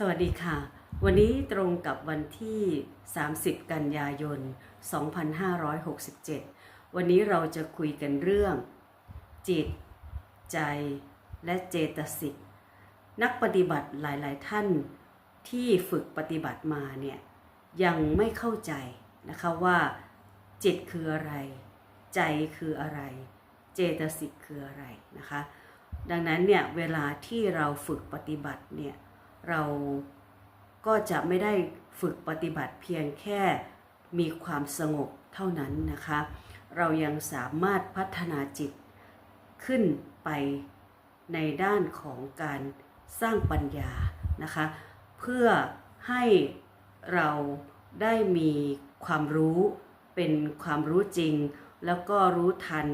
สวัสดีค่ะ วันนี้ตรงกับวันที่ 30 กันยายน 2567 วันนี้เราจะคุยกันเรื่อง จิต ใจและเจตสิก นักปฏิบัติหลายๆ ท่านที่ฝึกปฏิบัติมาเนี่ยยังไม่เข้าใจนะคะว่า จิตคืออะไร ใจคืออะไร เจตสิกคืออะไรนะคะ ดังนั้นเนี่ยเวลาที่เราฝึกปฏิบัติเนี่ย เราก็จะไม่ได้ฝึกปฏิบัติเพียงแค่มีความสงบเท่านั้นนะคะ เรายังสามารถพัฒนาจิตขึ้นไปในด้านของการสร้างปัญญานะคะ เพื่อให้เราได้มีความรู้เป็นความรู้จริง แล้วก็รู้ทัน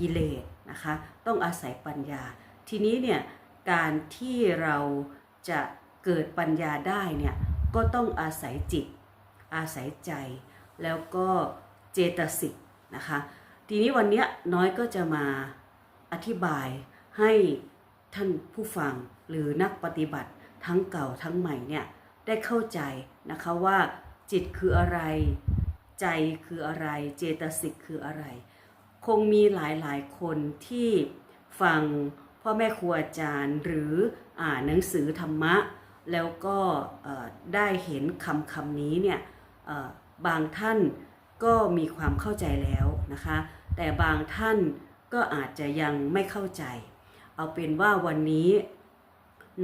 กิเลสนะคะ ต้องอาศัยปัญญา ทีนี้เนี่ยการที่เราจะ เกิดปัญญาได้เนี่ยก็ต้องอาศัยจิต อาศัยใจ แล้วก็เจตสิกนะคะ ทีนี้วันเนี้ยน้อยก็จะมาอธิบายให้ท่านผู้ฟังหรือนักปฏิบัติทั้งเก่าทั้งใหม่เนี่ยได้เข้าใจนะคะว่าจิตคืออะไร ใจคืออะไร เจตสิกคืออะไร คงมีหลายๆคนที่ฟังพ่อแม่ครูอาจารย์หรืออ่านหนังสือธรรมะ แล้วก็ได้เห็นคำคำนี้เนี่ยบางท่านก็มีความเข้าใจแล้วนะคะ แต่บางท่านก็อาจจะยังไม่เข้าใจ เอาเป็นว่าวันนี้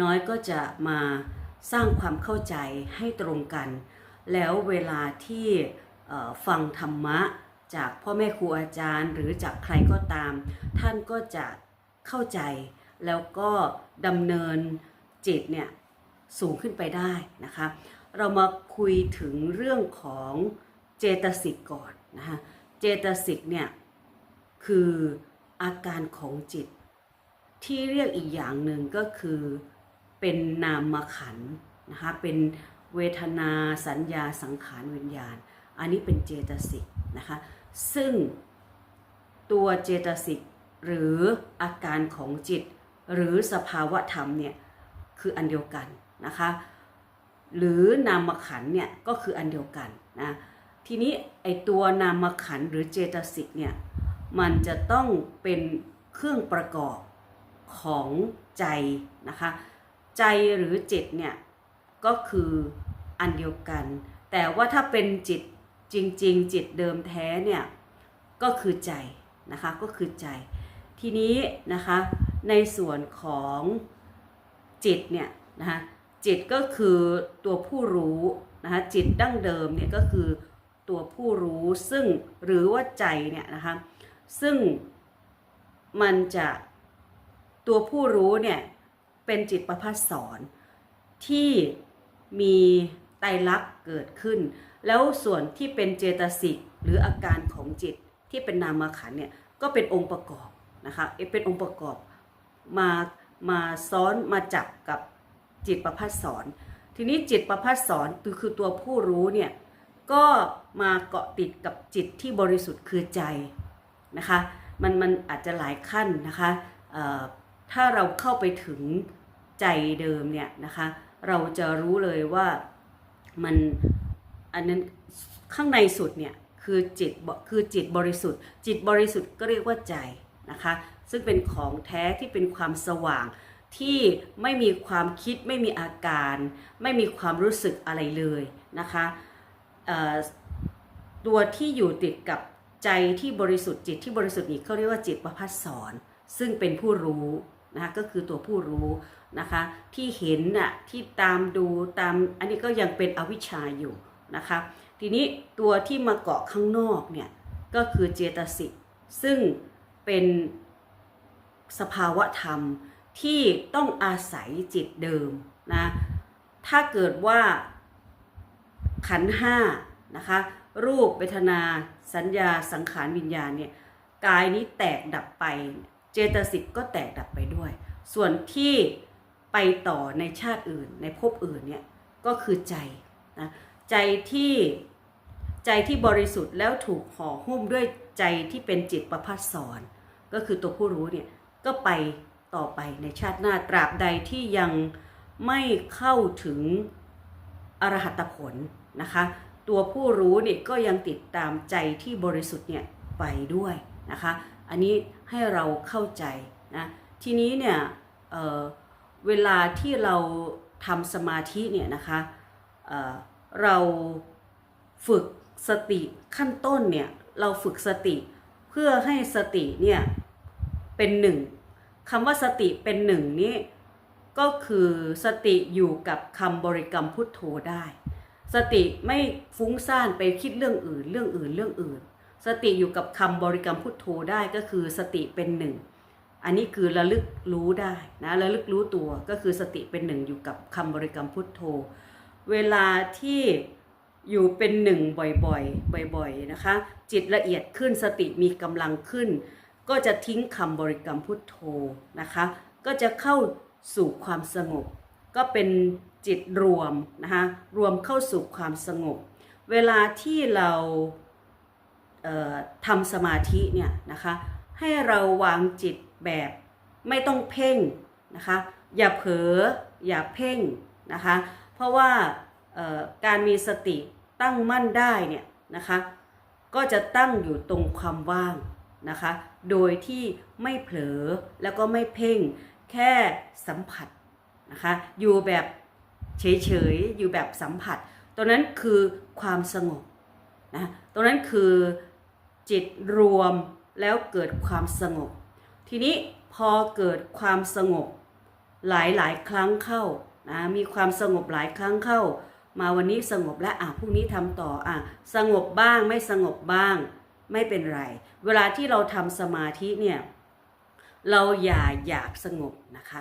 น้อยก็จะมาสร้างความเข้าใจให้ตรงกัน แล้วเวลาที่ฟังธรรมะจากพ่อแม่ครูอาจารย์ หรือจากใครก็ตาม ท่านก็จะเข้าใจ แล้วก็ดำเนินจิตเนี่ย สูงขึ้นไปได้นะคะ เรามาคุยถึงเรื่องของเจตสิกก่อนนะคะเจตสิกเนี่ยคืออาการของจิต ที่เรียกอีกอย่างหนึ่งก็คือเป็นนามขันนะคะเป็นเวทนาสัญญาสังขารวิญญาณ อันนี้เป็นเจตสิกนะคะซึ่งตัวเจตสิกหรืออาการของจิต หรือสภาวะธรรมเนี่ยคืออันเดียวกัน นะคะ หรือนามขันเนี่ยก็คืออันเดียวกันนะทีนี้ไอตัวนามขันหรือเจตสิกเนี่ยมันจะต้องเป็นเครื่องประกอบของใจนะคะ ใจหรือจิตเนี่ยก็คืออันเดียวกัน แต่ว่าถ้าเป็นจิตจริง ๆ จิตเดิมแท้เนี่ยก็คือใจนะคะก็คือใจ ทีนี้นะคะในส่วนของจิตเนี่ยนะคะ จิตก็คือตัวผู้รู้นะคะจิตดั้งเดิมเนี่ยก็คือตัวผู้รู้ซึ่งหรือว่าใจเนี่ยนะคะซึ่งมันจะตัวผู้รู้เนี่ยเป็นจิตประพัสสอนที่มีไตรลักษณ์เกิดขึ้น แล้วส่วนที่เป็นเจตสิกหรืออาการของจิตที่เป็นนามขันเนี่ยก็เป็นองค์ประกอบนะคะเป็นองค์ประกอบมามาซ้อนมาจับกับ จิตประพัสสอนทีนี้จิตประพัสสอนคือคือตัวผู้รู้เนี่ยก็มาเกาะติดกับจิตที่บริสุทธิ์คือใจนะคะมันมันอาจจะหลายขั้นนะคะถ้าเราเข้าไปถึงใจเดิมเนี่ยนะคะเราจะรู้เลยว่ามันอันนั้นข้างในสุดเนี่ยคือจิตคือจิตบริสุทธิ์ จิตบริสุทธิ์ก็เรียกว่าใจนะคะซึ่งเป็นของแท้ที่เป็นความสว่าง ที่ไม่มีความคิดไม่มีอาการ ไม่มีความรู้สึกอะไรเลยนะคะตัวที่อยู่ติดกับใจที่บริสุทธิ์จิตที่บริสุทธิ์นี้เขาเรียกว่าจิตประพัสสอนซึ่งเป็นผู้รู้นะคะก็คือตัวผู้รู้นะคะที่เห็นน่ะที่ตามดูตามอันนี้ก็ยังเป็นอวิชชาอยู่นะคะทีนี้ตัวที่มาเกาะข้างนอกเนี่ยก็คือเจตสิกซึ่งเป็นสภาวะธรรม ที่ต้องอาศัยจิตเดิมนะถ้าเกิดว่าขันห้านะคะรูปเวทนา สัญญาสังขารวิญญาณเนี่ยกายนี้แตกดับไป เจตสิกก็แตกดับไปด้วย ส่วนที่ไปต่อในชาติอื่น ในภพอื่นเนี่ยก็คือใจนะใจที่ใจที่บริสุทธิ์แล้วถูกห่อหุ้มด้วยใจที่เป็นจิตประพัสสอนก็คือตัวผู้รู้เนี่ยก็ไป ต่อไปในชาติหน้าตราบใดที่ยังไม่เข้าถึงอรหัตผลนะคะ ตัวผู้รู้เนี่ยก็ยังติดตามใจที่บริสุทธิ์เนี่ยไปด้วยนะคะ อันนี้ให้เราเข้าใจนะทีนี้เนี่ยเเวลาที่เราทำสมาธิเนี่ยนะคะเเราฝึกสติขั้นต้นเนี่ยเราฝึกสติเพื่อให้สติเนี่ยเป็นหนึ่ง คำว่าสติเป็นหนึ่งนี่ก็คือสติอยู่กับคำบริกรรมพุทโธได้ สติไม่ฟุ้งซ่านไปคิดเรื่องอื่น เรื่องอื่นเรื่องอื่น สติอยู่กับคำบริกรรมพุทโธได้ก็คือสติเป็นหนึ่งอันนี้คือระลึกรู้ได้นะระลึกรู้ตัวก็คือสติเป็นหนึ่งอยู่กับคำบริกรรมพุทโธ เวลาที่อยู่เป็นหนึ่งบ่อยๆ บ่อย ๆนะคะ จิตละเอียดขึ้นสติมีกำลังขึ้น ก็จะทิ้งคำบริกรรมพุทโธนะคะ ก็จะเข้าสู่ความสงบ ก็เป็นจิตรวมนะคะรวมเข้าสู่ความสงบ เวลาที่เราเทำสมาธิเนี่ยนะคะให้เราวางจิตแบบไม่ต้องเพ่งนะคะ อย่าเผลออย่าเพ่งนะคะ เพราะว่าการมีสติตั้งมั่นได้เนี่ยนะคะ ก็จะตั้งอยู่ตรงความว่างนะคะโดยที่ไม่เผลอแล้วก็ไม่เพ่งแค่สัมผัสนะคะอยู่แบบเฉยๆอยู่แบบสัมผัสตัวนั้นคือความสงบนะตัวนั้นคือจิตรวมแล้วเกิดความสงบ ทีนี้พอเกิดความสงบหลายหลายๆครั้งเข้านะมีความสงบหลายครั้งเข้า มาวันนี้สงบแล้วอะพรุ่งนี้ทำต่ออะสงบบ้างไม่สงบบ้าง ไม่เป็นไร เวลาที่เราทำสมาธิเนี่ยเราอย่าอยากสงบนะคะ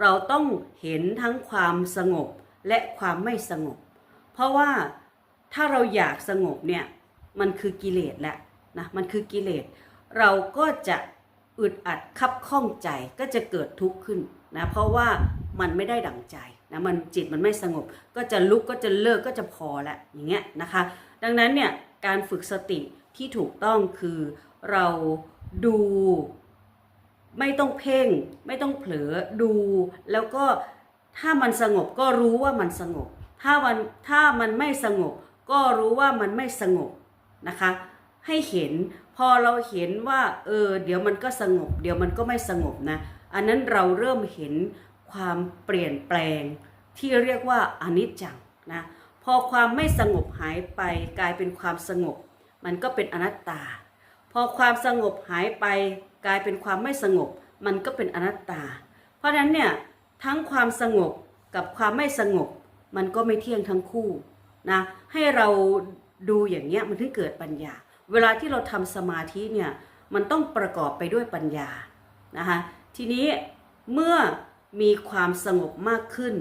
เราต้องเห็นทั้งความสงบและความไม่สงบ เพราะว่าถ้าเราอยากสงบเนี่ยมันคือกิเลสแหละนะมันคือกิเลส เราก็จะอึดอัดคับข้องใจก็จะเกิดทุกข์ขึ้นนะเพราะว่ามันไม่ได้ดั่งใจนะมันจิตมันไม่สงบ ก็จะลุกก็จะเลิกก็จะพอละอย่างเงี้ยนะคะ ดังนั้นเนี่ยการฝึกสติ ที่ถูกต้องคือเราดูไม่ต้องเพ่ง ไม่ต้องเผลอดูแล้วก็ถ้ามันสงบก็รู้ว่ามันสงบ ถ้ามันถ้ามันไม่สงบ ก็รู้ว่ามันไม่สงบนะคะ ให้เห็นพอเราเห็นว่า เออ เดี๋ยวมันก็สงบ เดี๋ยวมันก็ไม่สงบนะ อันนั้นเราเริ่มเห็นความเปลี่ยนแปลง ที่เรียกว่าอนิจจังนะพอความไม่สงบหายไปกลายเป็นความสงบ มันก็เป็นอนัตตา พอความสงบหายไปกลายเป็นความไม่สงบ มันก็เป็นอนัตตา เพราะฉะนั้นเนี่ยทั้งความสงบกับความไม่สงบ มันก็ไม่เที่ยงทั้งคู่นะให้เราดูอย่างเงี้ยมันถึงเกิดปัญญา เวลาที่เราทำสมาธิเนี่ยมันต้องประกอบไปด้วยปัญญานะคะทีนี้เมื่อมีความสงบมากขึ้น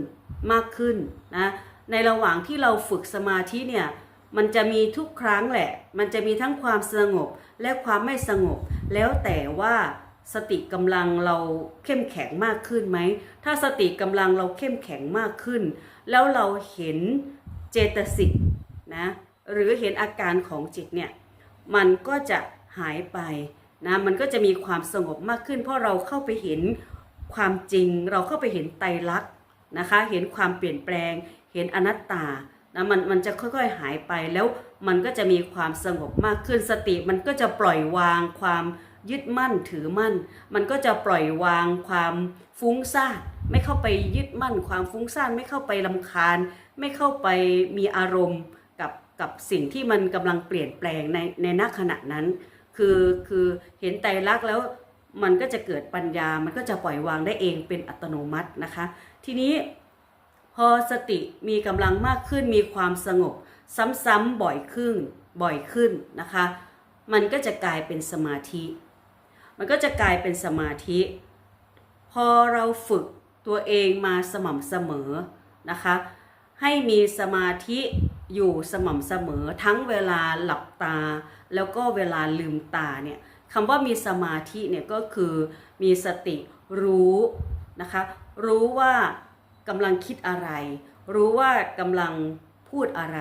มากขึ้นนะในระหว่างที่เราฝึกสมาธิเนี่ย มันจะมีทุกครั้งแหละ มันจะมีทั้งความสงบและความไม่สงบ แล้วแต่ว่าสติกำลังเราเข้มแข็งมากขึ้นไหม ถ้าสติกำลังเราเข้มแข็งมากขึ้น แล้วเราเห็นเจตสิกนะหรือเห็นอาการของจิตเนี่ยมันก็จะหายไปนะมันก็จะมีความสงบมากขึ้น เพราะเราเข้าไปเห็นความจริง เราเข้าไปเห็นไตรลักษณ์นะคะ เห็นความเปลี่ยนแปลง เห็นอนัตตา นะมันมันจะค่อยๆหายไปแล้วมันก็จะมีความสงบมากขึ้นสติมันก็จะปล่อยวางความยึดมั่นถือมั่น มันก็จะปล่อยวางความฟุ้งซ่านไม่เข้าไปยึดมั่น ความฟุ้งซ่านไม่เข้าไปลำคาญ ไม่เข้าไปมีอารมณ์กับกับสิ่งที่มันกำลังเปลี่ยนแปลงในในณขณะนั้น คือคือเห็นไตรลักษณ์แล้วมันก็จะเกิดปัญญา มันก็จะปล่อยวางได้เองเป็นอัตโนมัตินะคะ ทีนี้ พอสติมีกำลังมากขึ้นมีความสงบ ซ้ำๆบ่อยขึ้นบ่อยขึ้นนะคะ มันก็จะกลายเป็นสมาธิ มันก็จะกลายเป็นสมาธิ พอเราฝึกตัวเองมาสม่ำเสมอนะคะ ให้มีสมาธิอยู่สม่ำเสมอทั้งเวลาหลับตา แล้วก็เวลาลืมตาเนี่ยคำว่ามีสมาธิเนี่ยก็คือมีสติรู้นะคะ รู้ว่า กำลังคิดอะไร รู้ว่ากำลังพูดอะไร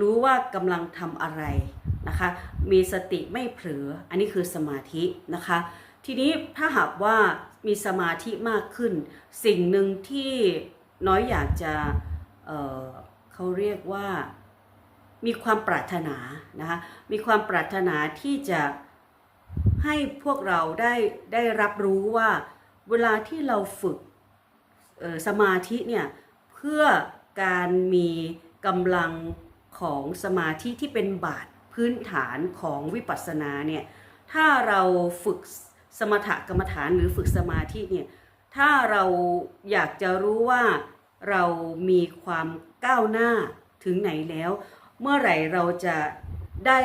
รู้ว่ากำลังทำอะไรนะคะ มีสติไม่เผลออันนี้คือสมาธินะคะ ทีนี้ถ้าหากว่ามีสมาธิมากขึ้น สิ่งหนึ่งที่น้อยอยากจะเเขาเรียกว่ามีความปรารถนานะคะมีความปรารถนาที่จะให้พวกเราได้ได้รับรู้ว่า เวลาที่เราฝึก สมาธิเนี่ยเพื่อการมีกำลังของสมาธิที่เป็นบาทพื้นฐานของวิปัสสนาเนี่ยถ้าเราฝึกสมถกรรมฐานหรือฝึกสมาธิเนี่ยถ้าเราอยากจะรู้ว่าเรามีความก้าวหน้าถึงไหนแล้ว เมื่อไหร่เราจะได้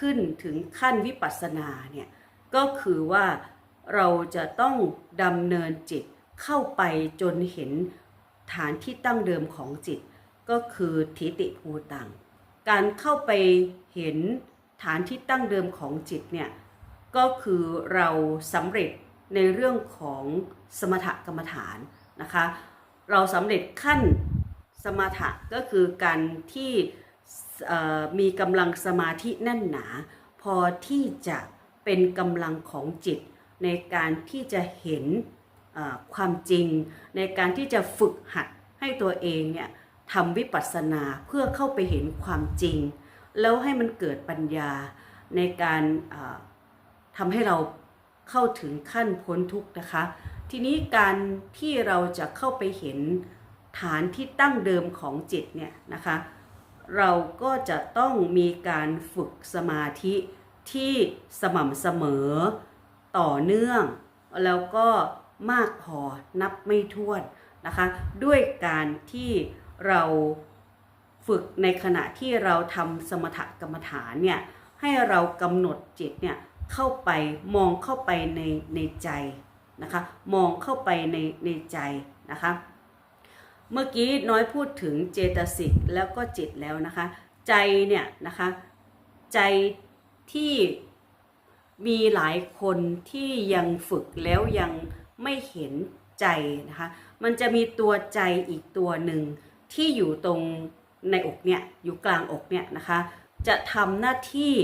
ขึ้นถึงขั้นวิปัสสนาเนี่ยก็คือว่าเราจะต้องดำเนินจิต เข้าไปจนเห็นฐานที่ตั้งเดิมของจิต ก็คือทิฏฐิภูตัง การเข้าไปเห็นฐานที่ตั้งเดิมของจิตเนี่ยก็คือเราสำเร็จในเรื่องของสมถกรรมฐานนะคะ เราสำเร็จขั้นสมถะก็คือการที่มีกำลังสมาธิแน่นหนา พอที่จะเป็นกำลังของจิตในการที่จะเห็น ความจริงในการที่จะฝึกหัดให้ตัวเองเนี่ยทำวิปัสสนาเพื่อเข้าไปเห็นความจริง แล้วให้มันเกิดปัญญาในการทำให้เราเข้าถึงขั้นพ้นทุกข์นะคะ ทีนี้การที่เราจะเข้าไปเห็นฐานที่ตั้งเดิมของจิตเนี่ยนะคะ เราก็จะต้องมีการฝึกสมาธิที่สม่ำเสมอต่อเนื่อง แล้วก็ มากพอนับไม่ถ้วนนะคะ ด้วยการที่เราฝึกในขณะที่เราทำสมถกรรมฐานเนี่ยให้เรากำหนดจิตเนี่ยเข้าไปมองเข้าไปในในใจนะคะมองเข้าไปในในใจนะคะเมื่อกี้น้อยพูดถึงเจตสิกแล้วก็จิตแล้วนะคะ ใจเนี่ยนะคะใจที่มีหลายคนที่ยังฝึกแล้วยัง ไม่เห็นใจนะคะ มันจะมีตัวใจอีกตัวหนึ่งที่อยู่ตรงในอกเนี่ยอยู่กลางอกเนี่ยนะคะ จะทำหน้าที่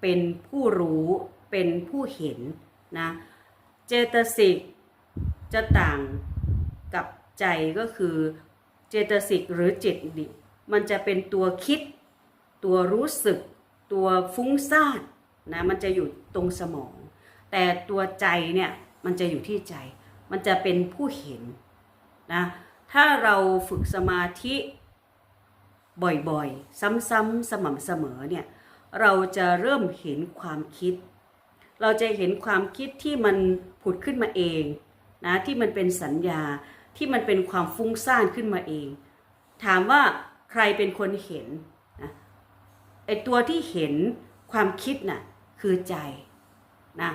เป็นผู้รู้เป็นผู้เห็นนะเจตสิกจะต่างกับใจก็คือเจตสิกหรือจิตดิมันจะเป็นตัวคิด ตัวรู้สึก ตัวฟุ้งซ่านนะมันจะอยู่ตรงสมอง แต่ตัวใจเนี่ยมันจะอยู่ที่ใจ มันจะเป็นผู้เห็นนะถ้าเราฝึกสมาธิบ่อยๆ ซ้ำๆสม่ำเสมอเนี่ยเราจะเริ่มเห็นความคิด เราจะเห็นความคิดที่มันผุดขึ้นมาเองนะที่มันเป็นสัญญาที่มันเป็นความฟุ้งซ่านขึ้นมาเอง ถามว่าใครเป็นคนเห็นนะไอตัวที่เห็นความคิดน่ะคือใจนะ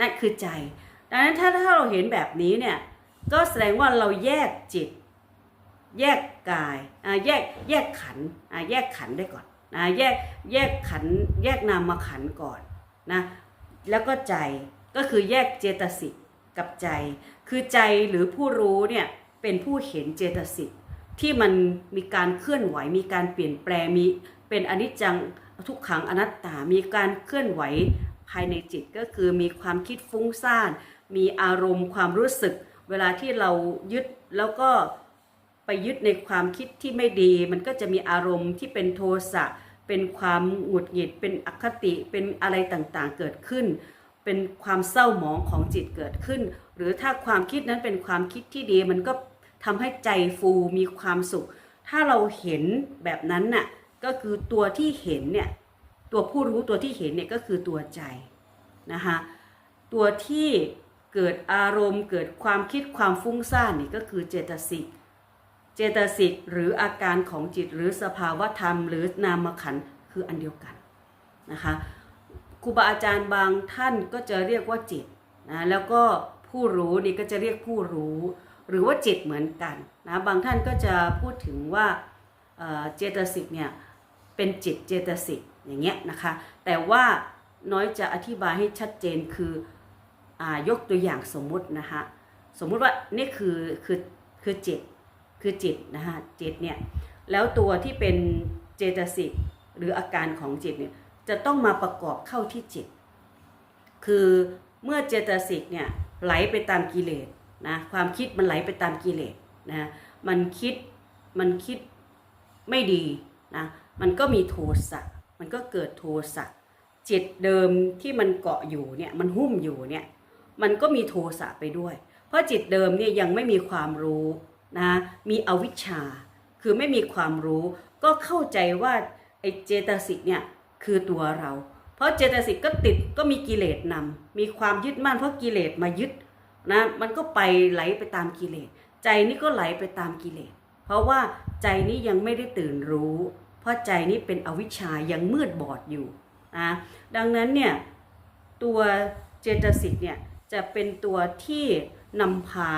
นั่นคือใจ ดังนั้นถ้าถ้าเราเห็นแบบนี้เนี่ยก็แสดงว่าเราแยกจิต แยกกายอ่าแยกแยกขันอ่าแยกขันได้ก่อนนะแยกแยกขันแยกนามขันก่อนนะแล้วก็ใจก็คือแยกเจตสิกกับใจ คือใจหรือผู้รู้เนี่ยเป็นผู้เห็นเจตสิกที่มันมีการเคลื่อนไหวมีการเปลี่ยนแปลงมีเป็นอนิจจังทุกขังอนัตตา มีการเคลื่อนไหวภายในจิตก็คือมีความคิดฟุ้งซ่าน มีอารมณ์ความรู้สึก เวลาที่เรายึดแล้วก็ไปยึดในความคิดที่ไม่ดี มันก็จะมีอารมณ์ที่เป็นโทสะเป็นความหงุดหงิด เป็นอคติเป็นอะไรต่างๆเกิดขึ้น เป็นความเศร้าหมองของจิตเกิดขึ้น หรือถ้าความคิดนั้นเป็นความคิดที่ดี มันก็ทำให้ใจฟูมีความสุข ถ้าเราเห็นแบบนั้นน่ะก็คือตัวที่เห็นเนี่ยตัวผู้รู้ตัวที่เห็นเนี่ยก็คือตัวใจนะคะตัวที่ เกิดอารมณ์ เกิดความคิดความฟุ้งซ่านนี่ก็คือเจตสิกเจตสิกหรืออาการของจิตหรือสภาวะธรรม หรือนามขันคืออันเดียวกันนะคะครูบาอาจารย์บางท่านก็จะเรียกว่าจิตนะแล้วก็ผู้รู้นี่ก็จะเรียกผู้รู้ หรือว่าจิตเหมือนกันนะบางท่านก็จะพูดถึงว่าเจตสิกเนี่ยเป็นจิตเจตสิกอย่างเงี้ยนะคะ แต่ว่าน้อยจะอธิบายให้ชัดเจนคือ ยกตัวอย่างสมมุตินะคะสมมุติว่านี่คือคือคือจิตคือจิตนะคะจิตเนี่ยแล้วตัวที่เป็นเจตสิกหรืออาการของจิตเนี่ยจะต้องมาประกอบเข้าที่จิต คือเมื่อเจตสิกเนี่ยไหลไปตามกิเลสนะความคิดมันไหลไปตามกิเลสนะมันคิดมันคิดไม่ดีนะมันก็มีโทสะมันก็เกิดโทสะจิตเดิมที่มันเกาะอยู่เนี่ยมันหุ้มอยู่เนี่ย มันก็มีโทสะไปด้วย เพราะจิตเดิมเนี่ยยังไม่มีความรู้นะมีอวิชชา คือไม่มีความรู้ ก็เข้าใจว่าไอ้เจตสิกเนี่ยคือตัวเรา เพราะเจตสิกก็ติดก็มีกิเลสนำมีความยึดมั่นเพราะกิเลสมายึดนะมันก็ไปไหลไปตามกิเลส ใจนี่ก็ไหลไปตามกิเลส เพราะว่าใจนี้ยังไม่ได้ตื่นรู้ เพราะใจนี้เป็นอวิชชายังมืดบอดอยู่นะดังนั้นเนี่ยตัวเจตสิกเนี่ย จะเป็นตัวที่นำพา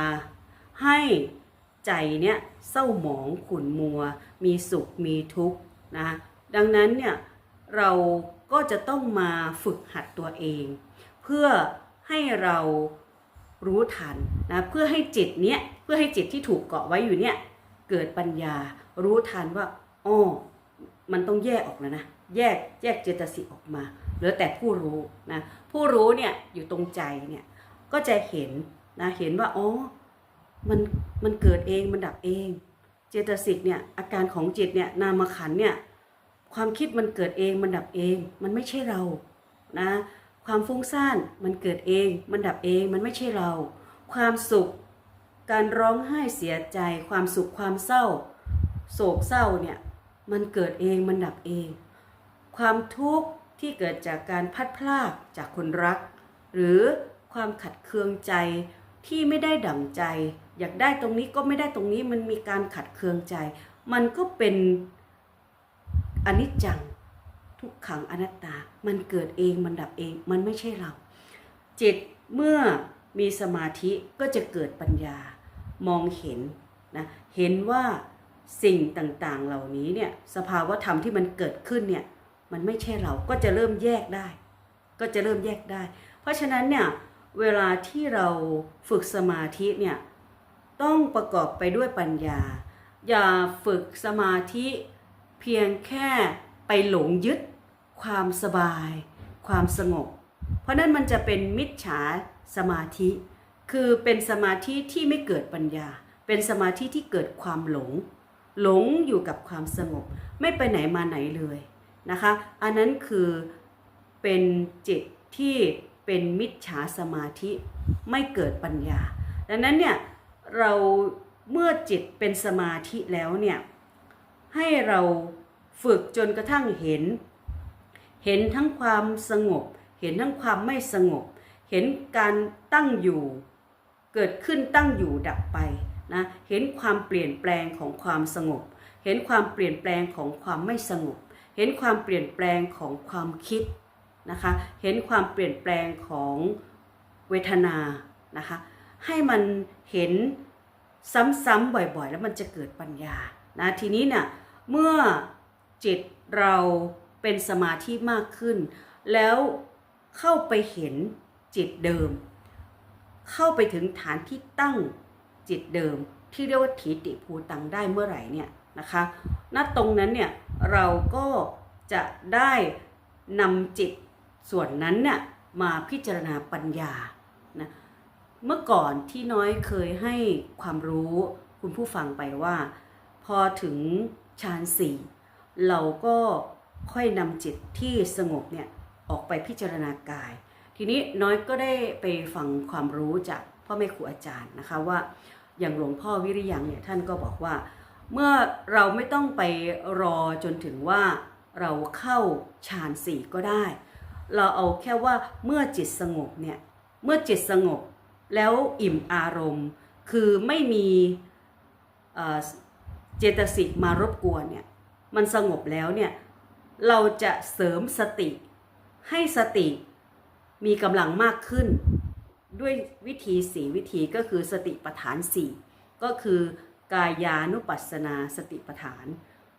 ให้ใจเนี่ยเศร้าหมองขุ่นมัว มีสุขมีทุกข์นะดังนั้นเนี่ยเราก็จะต้องมาฝึกหัดตัวเอง เพื่อให้เรารู้ทันนะเพื่อให้จิตเนี้ยเพื่อให้จิตที่ถูกเกาะไว้อยู่เนี่ยเกิดปัญญารู้ทันว่าอ้อมันต้องแยกออกแล้วนะแยกแยกเจตสิกออกมาเหลือแต่ผู้รู้นะผู้รู้เนี่ยอยู่ตรงใจเนี่ย ก็จะเห็นนะเห็นว่าอ๋อมันมันเกิดเองมันดับเอง เจตสิกเนี่ยอาการของจิตเนี่ยนามขันเนี่ยความคิดมันเกิดเองมันดับเอง มันไม่ใช่เรานะความฟุ้งซ่านมันเกิดเอง มันดับเองมันไม่ใช่เรา ความสุข การร้องไห้เสียใจ ความสุขความเศร้า โศกเศร้าเนี่ยมันเกิดเองมันดับเอง ความทุกข์ที่เกิดจากการพัดพลากจากคนรัก หรือ ความขัดเคืองใจที่ไม่ได้ดั่งใจ อยากได้ตรงนี้ก็ไม่ได้ตรงนี้มันมีการขัดเคืองใจ มันก็เป็นอนิจจังทุกขังอนัตตา มันเกิดเองมันดับเอง มันไม่ใช่เรา จิตเมื่อมีสมาธิก็จะเกิดปัญญามองเห็นนะเห็นว่าสิ่งต่างๆเหล่านี้เนี่ยสภาวะธรรมที่มันเกิดขึ้นเนี่ยมันไม่ใช่เราก็จะเริ่มแยกได้ ก็จะเริ่มแยกได้ เพราะฉะนั้นเนี่ย เวลาที่เราฝึกสมาธิเนี่ยต้องประกอบไปด้วยปัญญา อย่าฝึกสมาธิเพียงแค่ไปหลงยึด ความสบาย ความสงบ เพราะนั้นมันจะเป็นมิจฉาสมาธิ คือเป็นสมาธิที่ไม่เกิดปัญญา เป็นสมาธิที่เกิดความหลง หลงอยู่กับความสงบ ไม่ไปไหนมาไหนเลยนะคะ อันนั้นคือเป็นจิตที่ เป็นมิจฉาสมาธิไม่เกิดปัญญา ดังนั้นเนี่ยเราเมื่อจิตเป็นสมาธิแล้วเนี่ยให้เราฝึกจนกระทั่งเห็น เห็นทั้งความสงบ เห็นทั้งความไม่สงบ เห็นการตั้งอยู่เกิดขึ้นตั้งอยู่ดับไปนะเห็นความเปลี่ยนแปลงของความสงบ เห็นความเปลี่ยนแปลงของความไม่สงบ เห็นความเปลี่ยนแปลงของความคิด นะคะ เห็นความเปลี่ยนแปลงของเวทนานะคะ ให้มันเห็นซ้ำๆบ่อยๆ แล้วมันจะเกิดปัญญานะทีนี้เนี่ยเมื่อจิตเราเป็นสมาธิมากขึ้น แล้วเข้าไปเห็นจิตเดิม เข้าไปถึงฐานที่ตั้งจิตเดิม ที่เรียกว่าถีติภูตังได้เมื่อไหร่เนี่ยนะคะณตรงนั้นเนี่ยเราก็จะได้นำจิต ส่วนนั้นเนี่ยมาพิจารณาปัญญานะเมื่อก่อนที่น้อยเคยให้ความรู้คุณผู้ฟังไปว่า พอถึงฌานสี่เราก็ค่อยนำจิตที่สงบเนี่ยออกไปพิจารณากาย ทีนี้น้อยก็ได้ไปฟังความรู้จากพ่อแม่ครูอาจารย์นะคะว่าอย่างหลวงพ่อวิริยังเนี่ยท่านก็บอกว่า เมื่อเราไม่ต้องไปรอจนถึงว่าเราเข้าฌานสี่ก็ได้ เราเอาแค่ว่าเมื่อจิตสงบเนี่ย เมื่อจิตสงบแล้วอิ่มอารมณ์ คือไม่มีเจตสิกมารบกวนเนี่ย มันสงบแล้วเนี่ย เราจะเสริมสติ ให้สติมีกำลังมากขึ้น ด้วยวิธีสีวิธีก็คือสติปัฏฐานสี่ก็คือกายานุปัสสนาสติปัฏฐาน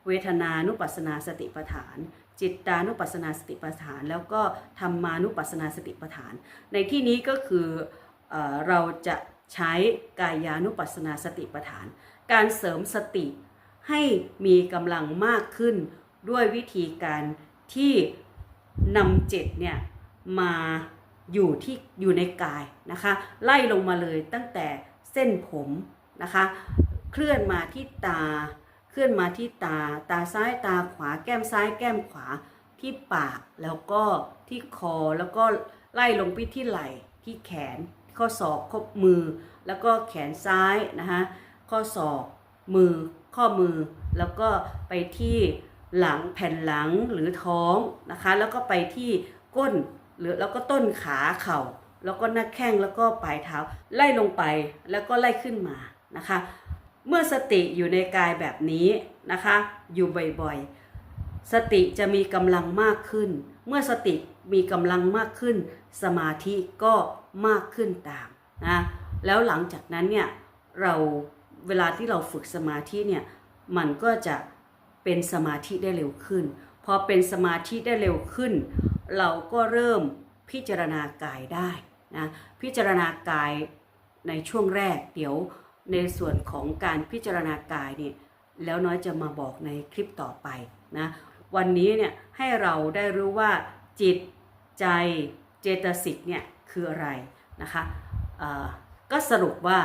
เวทนานุปัสสนาสติปัฏฐาน จิตตานุปัสสนาสติปัฏฐาน แล้วก็ธรรมานุปัสสนาสติปัฏฐาน ในที่นี้ก็คือเอเราจะใช้กายานุปัสสนาสติปัฏฐาน การเสริมสติให้มีกำลังมากขึ้นด้วยวิธีการที่นำจิตเนี่ยมาอยู่ที่อยู่ในกายนะคะ ไล่ลงมาเลยตั้งแต่เส้นผมนะคะ เคลื่อนมาที่ตา เคลื่อนมาที่ตา ตาซ้ายตาขวา แก้มซ้ายแก้มขวา ที่ปาก แล้วก็ที่คอ แล้วก็ไล่ลงไปที่ไหล่ ที่แขน ข้อศอก ข้อมือ แล้วก็แขนซ้ายนะคะข้อศอก มือ ข้อมือ แล้วก็ไปที่หลังแผ่นหลังหรือท้องนะคะ แล้วก็ไปที่ก้น หรือแล้วก็ต้นขาเข่า แล้วก็หน้าแข้งแล้วก็ปลายเท้า ไล่ลงไปแล้วก็ไล่ขึ้นมานะคะ เมื่อสติอยู่ในกายแบบนี้นะคะ อยู่บ่อยๆ สติจะมีกำลังมากขึ้น เมื่อสติมีกำลังมากขึ้น สมาธิก็มากขึ้นตามนะแล้วหลังจากนั้นเนี่ยเราเวลาที่เราฝึกสมาธิเนี่ยมันก็จะเป็นสมาธิได้เร็วขึ้น พอเป็นสมาธิได้เร็วขึ้น เราก็เริ่มพิจารณากายได้นะพิจารณากายในช่วงแรกเดี๋ยว ในส่วนของการพิจารณากายเนี่ยแล้วน้อยจะมาบอกในคลิปต่อไปนะวันนี้เนี่ยให้เราได้รู้ว่าจิตใจเจตสิกเนี่ยคืออะไรนะคะก็สรุปว่า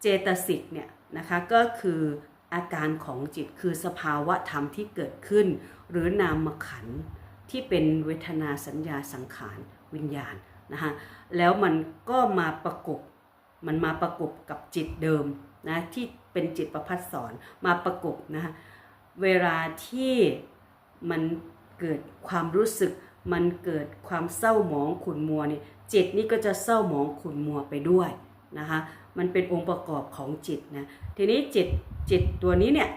เจตสิกเนี่ยนะคะก็คืออาการของจิตคือสภาวะธรรมที่เกิดขึ้น หรือนามขันที่เป็นเวทนาสัญญาสังขารวิญญาณนะคะแล้วมันก็มาประกบ มันมาประกบกับจิตเดิมนะที่เป็นจิตประพัดสอนมาประกบนะเวลาที่มันเกิดความรู้สึก มันเกิดความเศร้าหมองขุ่นมัวเนี่ยจิตนี่ก็จะเศร้าหมองขุ่นมัวไปด้วยนะคะมันเป็นองค์ประกอบของจิตนะทีนี้จิตจิตตัวนี้เนี่ย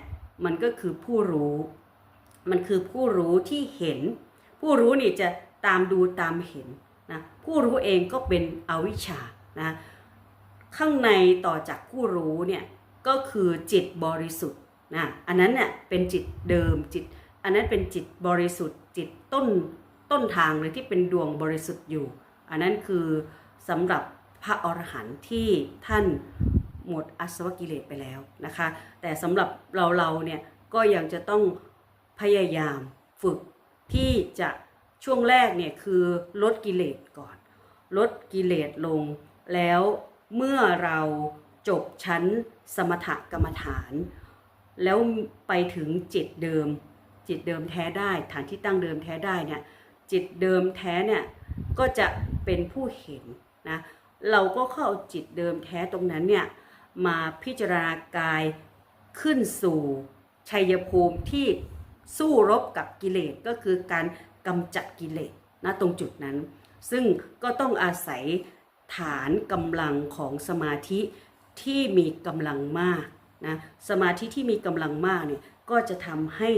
มันก็คือผู้รู้ มันคือผู้รู้ที่เห็น ผู้รู้นี่จะตามดูตามเห็นนะผู้รู้เองก็เป็นอวิชชานะ ข้างในต่อจากผู้รู้เนี่ยก็คือจิตบริสุทธิ์นะอันนั้นเนี่ยเป็นจิตเดิมจิต อันนั้นเป็นจิตบริสุทธิ์ จิตต้นต้นทางเลยที่เป็นดวงบริสุทธิ์อยู่ อันนั้นคือสำหรับพระอรหันต์ที่ท่านหมดอสวกิเลสไปแล้วนะคะ แต่สำหรับเราเราเนี่ยก็ยังจะต้องพยายามฝึกที่จะช่วงแรกเนี่ยคือลดกิเลสก่อน ลดกิเลสลงแล้ว เมื่อเราจบชั้นสมถกรรมฐาน แล้วไปถึงจิตเดิม จิตเดิมแท้ได้ฐานที่ตั้งเดิมแท้ได้เนี่ยจิตเดิมแท้เนี่ยก็จะเป็นผู้เห็นนะเราก็เข้าจิตเดิมแท้ตรงนั้นเนี่ยมาพิจารณากายขึ้นสู่ชัยภูมิที่สู้รบกับกิเลสก็คือการกำจัดกิเลสนะตรงจุดนั้น ซึ่งก็ต้องอาศัย ฐานกำลังของสมาธิที่มีกำลังมากนะสมาธิที่มีกำลังมากเนี่ยก็จะทำให้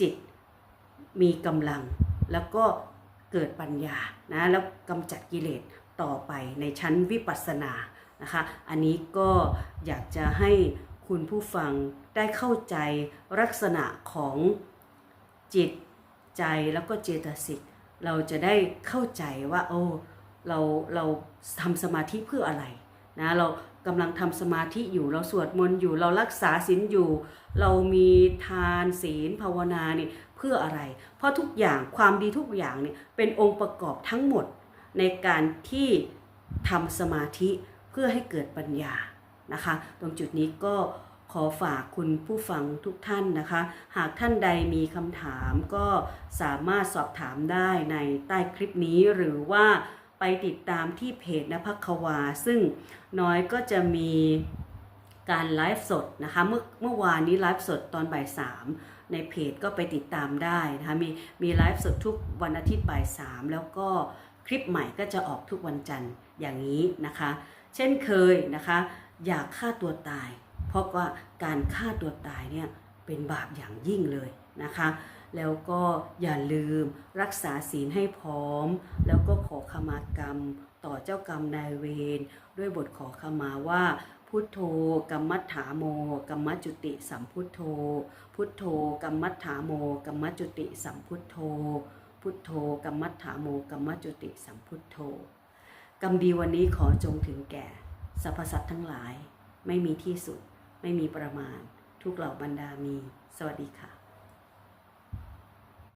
จิตมีกำลัง แล้วก็เกิดปัญญานะแล้วกำจัดกิเลสต่อไปในชั้นวิปัสสนานะคะอันนี้ก็อยากจะให้คุณผู้ฟังได้เข้าใจลักษณะของจิตใจแล้วก็เจตสิกเราจะได้เข้าใจว่าโอ้ เราเราทำสมาธิเพื่ออะไรนะเรากำลังทำสมาธิอยู่เราสวดมนต์อยู่เรารักษาศีลอยู่ เรามีทานศีลภาวนาเนี่ยเพื่ออะไร เพราะทุกอย่างความดีทุกอย่างเนี่ยเป็นองค์ประกอบทั้งหมดในการที่ทำสมาธิเพื่อให้เกิดปัญญานะคะ ตรงจุดนี้ก็ขอฝากคุณผู้ฟังทุกท่านนะคะ หากท่านใดมีคำถามก็สามารถสอบถามได้ในใต้คลิปนี้หรือว่า ไปติดตามที่เพจนภัคควา ซึ่งน้อยก็จะมีการไลฟ์สดนะคะเมื่อเมื่อวานนี้ไลฟ์สดตอนบ่ายสามในเพจก็ไปติดตามได้นะคะมีมีไลฟ์สดทุกวันอาทิตย์บ่ายสามแล้วก็คลิปใหม่ก็จะออกทุกวันจันทร์อย่างนี้นะคะ เช่นเคยนะคะอยากฆ่าตัวตาย เพราะว่าการฆ่าตัวตายเนี่ยเป็นบาปอย่างยิ่งเลยนะคะ แล้วก็อย่าลืมรักษาศีลให้พร้อม แล้วก็ขอขมากรรมต่อเจ้ากรรมนายเวรด้วยบทขอขมาว่าพุทโธกัมมัฏฐาโมกัมมัจจุติสัมพุทโธ พุทโธกัมมัฏฐาโมกัมมัจจุติสัมพุทโธ พุทโธกัมมัฏฐาโมกัมมัจจุติสัมพุทโธกรรมดีวันนี้ขอจงถึงแก่สรรพสัตว์ทั้งหลาย ไม่มีที่สุด ไม่มีประมาณ ทุกเหล่าบรรดามี สวัสดีค่ะ